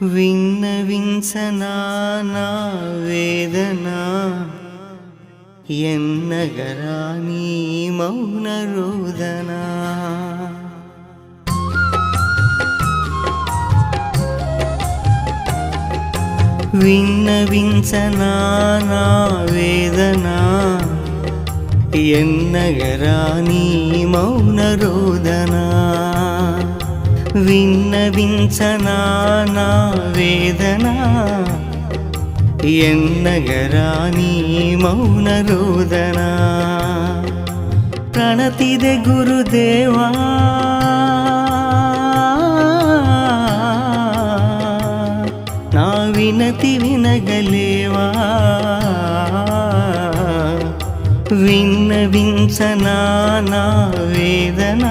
విన్నవించనా నా వేదన ఎన్నగరా నీ మౌన రోదనా విన్నవించనా నా వేదన ఎన్నగరా నీ మౌన రోదనా విన్నవించనా నా వేదన ఎన్నగరా నీ మౌన రోదనా ప్రణతిದೆ గురుదేవా నా వినతి వినగలేవా విన్నవించనా నా వేదన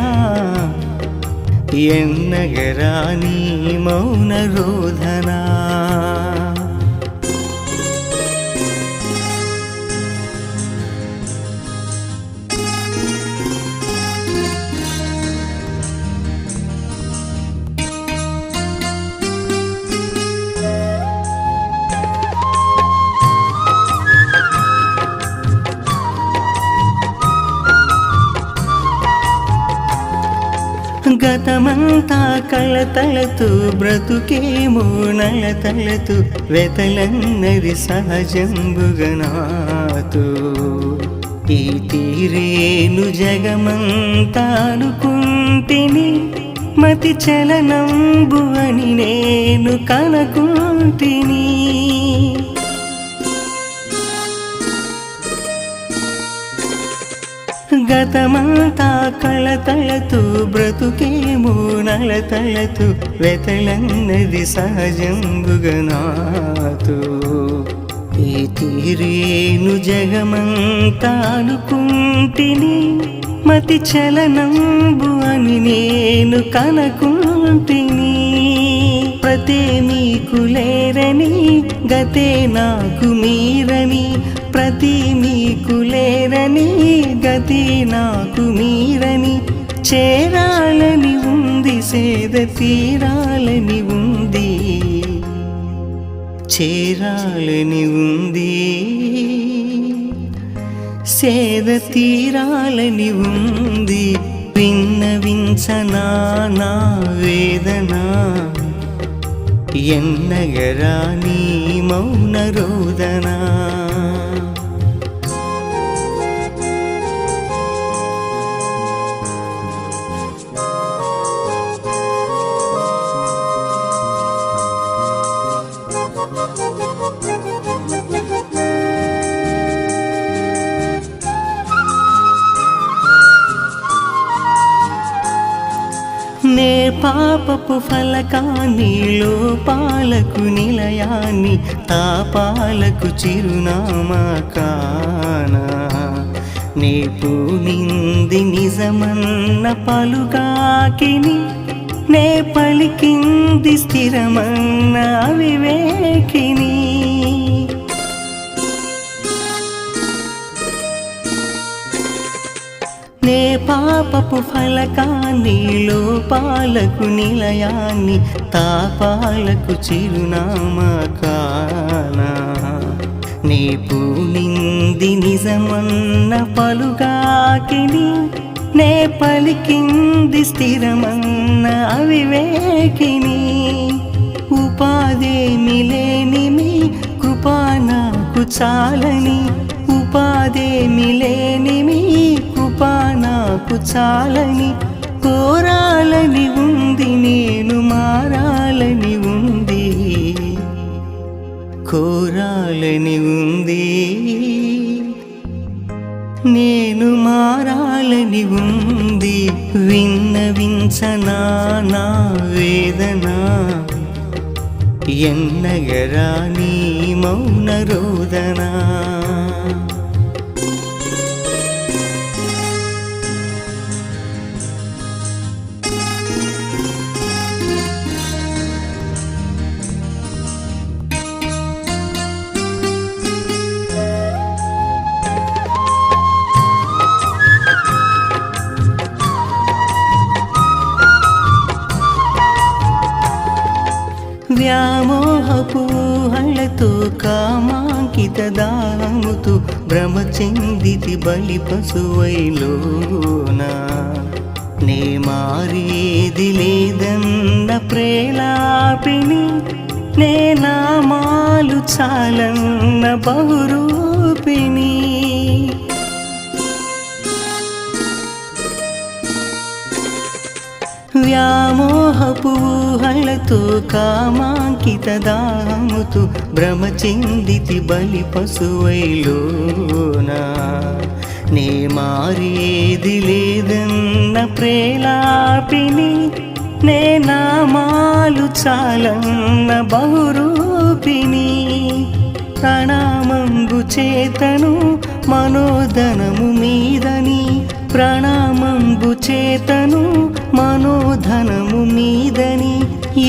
ఎన్నగరా నీ మౌన రోధనా? గతమంతా కళతలతో బ్రతుకేమో నలతలతూ వెతలన్నది సహజంబుగనాతో ఈ తీరేను జగమంతా అనుకుంటిని మతి చలనంబు అని నేను కనుకుంటిని. గతమంతా కళతలతో బ్రతుకేమో నలతలతో వెతలన్నది సహజంబుగనాతో ఈ తీరేను జగమంతా అనుకుంటిని మతి చలనంబు అని నేను కనుకుంటిని. ప్రతే మీకు లేరని గతే నాకు మీరని గతి మీకు లేరని గతి నాకు మీరని చేరాలని ఉంది సేద తీరాలని ఉంది. చేరాలని ఉంది సేద తీరాలని ఉంది. విన్నవించనా నా వేదన ఎన్నగరా నీ మౌన రోదనా? పాపపు ఫలకాన్ని లోపాలకు నిలయాన్ని తాపాలకు చిరునామా కానా నేపు నింది నిజమన్న పలుగాకిని నే పలికింది స్థిరమన్న వివేకిని పాపపు ఫలకాన్ని లోపాలకు నిలయాన్ని తాపాలకు చిరునామా కానా నే పూనింది నిజమన్న పలుగాకిని నే పలికింది స్థిరమన్న అవివేకిని. ఉపాధేమి లేని మీ కృపా నాకు చాలని నాకు చాలని కోరాలని ఉంది నేను మారాలని ఉంది. కోరాలని ఉంది. నేను మారాలని ఉంది. విన్నవించనా నా వేదన? ఎన్నగరా నీ మౌన రోదనా? వ్యామోహపు హళ్ళతో కామాంకిత దాముతూ భ్రమ చెందితి బలి పశువైలోనా నే మారేది లేదన్న ప్రేలాపిని నే నామాలు చాలన్న బహురూపిణి వ్యామోహపు హళతో కామాంకిత దాముతూ భ్రమ బలి పశువైలోనా. నే మారేది లేదన్న ప్రేలాపిని నే నామాలు చాలన్న బహురూపిణి ప్రణామంబు చేతను మనోదనము మీదని ప్రణామంబు చేతను మనోధనము మీదని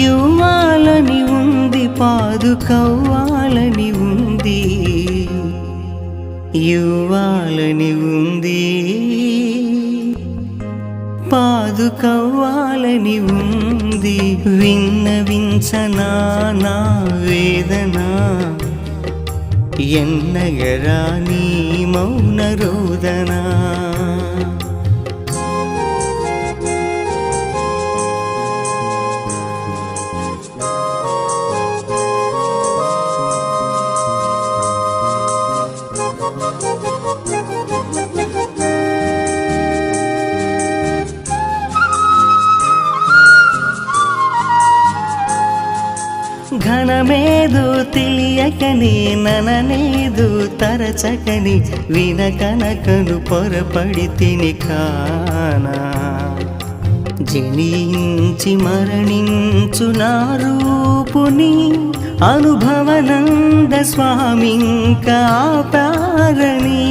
యువాలని ఉంది పాదుకవ్వాలని ఉంది. యువాలని ఉంది పాదుకవ్వాలని ఉంది. విన్నవించనా నా వేదన? ఎన్నగరా నీ మౌన రోదనా? తెలియదు తెలియకనే నననేదు తరచకని వినకనకను పొరపడి తిని కానా. జనించి మరణించు నా రూపుని అనుభవనంద స్వామింకా పారణి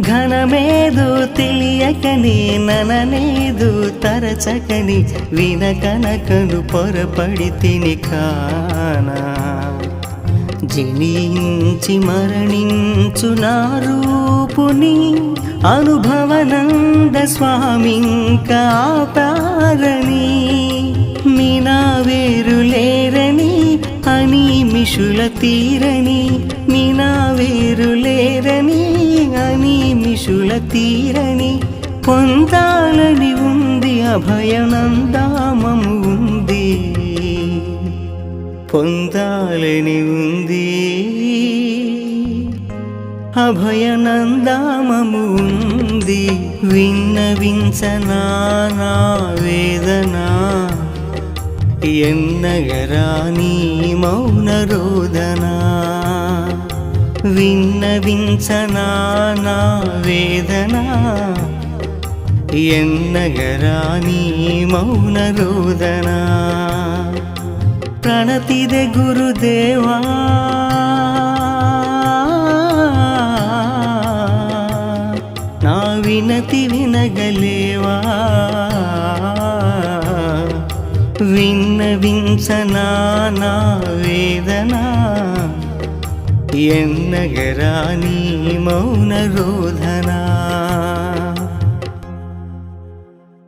ఘనమేదు తెలియకని నననేదు తరచకని వినకనకను పొరపడి తిని కానా. జనించి మరణించు నా రూపుని అనుభవనంద స్వామింకా పారణి మీనా వేరులేరని అని మిషుల తీరని మీనా వేరు తీరని పొందాలని ఉంది అభయనందామము ఉంది. పొందాలని ఉంది అభయనందామము ఉంది. విన్నవించనా నా వేదన? ఎన్నగరా నీ మౌన రోదనా? విన్నవించనా నా వేదన ఎన్నగరాని మౌన రోదన ಪ್ರಣತಿದೆ ಗುರುದೇವ ನಾ ವಿನತಿ ವಿನಗಲೇವಾ ವಿನ್ನ ವಿಂಸನಾ ನಾ ವೇದನಾ ఎన్నగరా నీ మౌన రోధనా